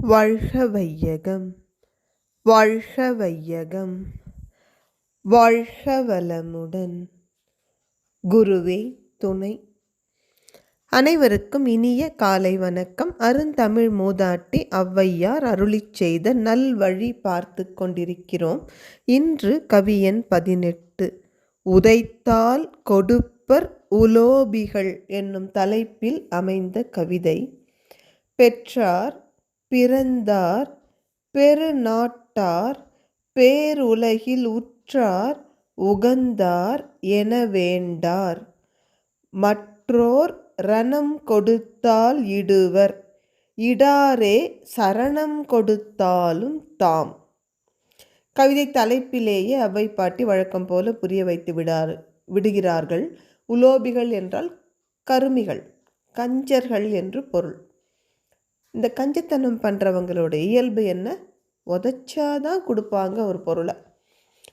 வாழ்க வையகம் வாழ்க வையகம் வாழ்க வளமுடன் குருவே துணை. அனைவருக்கும் இனிய காலை வணக்கம். அருந்தமிழ் மூதாட்டி ஔவையார் அருளிச் செய்த நல்வழி பார்த்து கொண்டிருக்கிறோம். இன்று கவியன் பதினெட்டு. உதைத்தால் கொடுப்பர் உலோபிகள் என்னும் தலைப்பில் அமைந்த கவிதை. பெற்றார் பிறந்தார் பெருநாட்டார் பேருலகில் உற்றார் உகந்தார் என வேண்டார். மற்றோர் ரணம் கொடுத்தால் இடுவர் இடாரே சரணம் கொடுத்தாலும் தாம். கவிதை தலைப்பிலேயே அவை பாட்டி வழக்கம் போல புரிய வைத்து விடார் விடுகிறார்கள். உலோபிகள் என்றால் கருமிகள் கஞ்சர்கள் என்று பொருள். இந்த கஞ்சத்தனம் பண்ணுறவங்களோட இயல்பு என்ன? உதச்சாதான் கொடுப்பாங்க ஒரு பொருளை.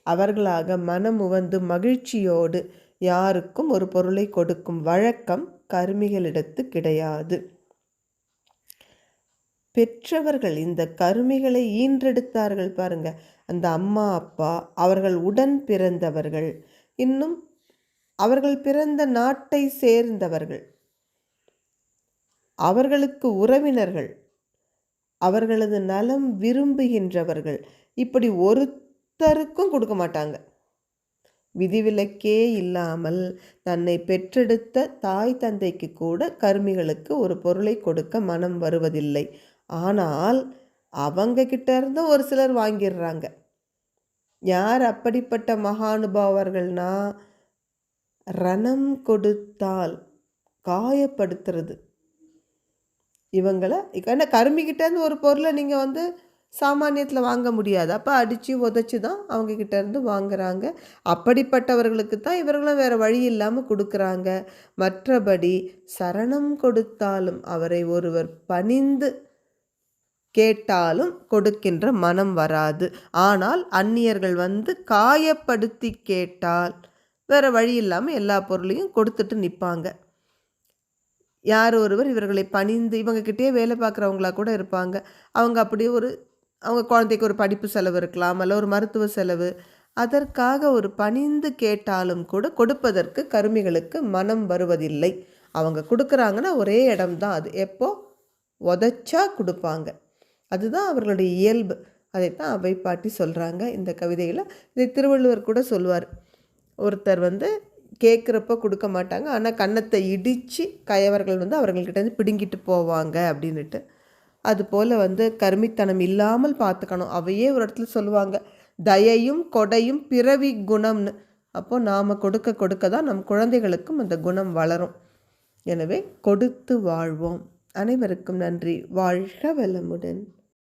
அவர்களாக மனம் உவந்து மகிழ்ச்சியோடு யாருக்கும் ஒரு பொருளை கொடுக்கும் வழக்கம் கருமிகளிடத்து கிடையாது. பெற்றவர்கள் இந்த கருமிகளை ஈன்றெடுத்தார்கள் பாருங்க. அந்த அம்மா அப்பா அவர்கள் உடன் பிறந்தவர்கள் இன்னும் அவர்கள் பிறந்த நாட்டை சேர்ந்தவர்கள். அவர்களுக்கு உறவினர்கள் அவர்களது நலம் விரும்புகின்றவர்கள். இப்படி ஒருத்தருக்கும் கொடுக்க மாட்டாங்க. விதிவிலக்கே இல்லாமல் தன்னை பெற்றெடுத்த தாய் தந்தைக்கு கூட கருமிகளுக்கு ஒரு பொருளை கொடுக்க மனம் வருவதில்லை. ஆனால் அவங்க கிட்ட இருந்து ஒரு சிலர் வாங்கிடுறாங்க. யார் அப்படிப்பட்ட மகானுபாவர்கள்னா ரணம் கொடுத்தால் காயப்படுத்துறது. இவங்களை. ஏன்னா கரும்பிக்கிட்டேருந்து ஒரு பொருளை நீங்கள் வந்து சாமானியத்தில் வாங்க முடியாது. அப்போ அடித்து உதச்சி தான் அவங்கக்கிட்டேருந்து வாங்குகிறாங்க அப்படிப்பட்டவர்களுக்கு தான் இவர்களும் வேறு வழி இல்லாமல் கொடுக்குறாங்க. மற்றபடி சரணம் கொடுத்தாலும் அவரை ஒருவர் பணிந்து கேட்டாலும் கொடுக்கின்ற மனம் வராது. ஆனால் அந்நியர்கள் வந்து காயப்படுத்தி கேட்டால் வேறு வழி இல்லாமல் எல்லா பொருளையும் கொடுத்துட்டு நிற்பாங்க யார் ஒருவர் இவர்களை பணிந்து இவங்கக்கிட்டே வேலை பார்க்குறவங்களா கூட இருப்பாங்க. அவங்க அப்படியே ஒரு அவங்க குழந்தைக்கு ஒரு படிப்பு செலவு இருக்கலாம் அல்ல ஒரு மருத்துவ செலவு. அதற்காக ஒரு பணிந்து கேட்டாலும் கூட கொடுப்பதற்கு கருமிகளுக்கு மனம் வருவதில்லை. அவங்க கொடுக்குறாங்கன்னா ஒரே இடம்தான் அது. எப்போ? உதச்சா கொடுப்பாங்க. அதுதான் அவர்களுடைய இயல்பு. அதைத்தான் அவை பாட்டி சொல்கிறாங்க இந்த கவிதையில். இதை திருவள்ளுவர் கூட சொல்லுவார் ஒருத்தர் வந்து கேட்குறப்ப கொடுக்க மாட்டாங்க. ஆனால் கன்னத்தை இடித்து கயவர்கள் வந்து அவர்கள்கிட்ட பிடுங்கிட்டு போவாங்க அப்படின்ட்டு அதுபோல் வந்து கருமித்தனம் இல்லாமல் பார்த்துக்கணும். அவையே ஒரு இடத்துல சொல்லுவாங்க தயையும் கொடையும் பிறவி குணம்னு. அப்போது நாம் கொடுக்க கொடுக்க தான் நம் குழந்தைகளுக்கும் அந்த குணம் வளரும். எனவே கொடுத்து வாழ்வோம். அனைவருக்கும் நன்றி. வாழ்க வளமுடன்.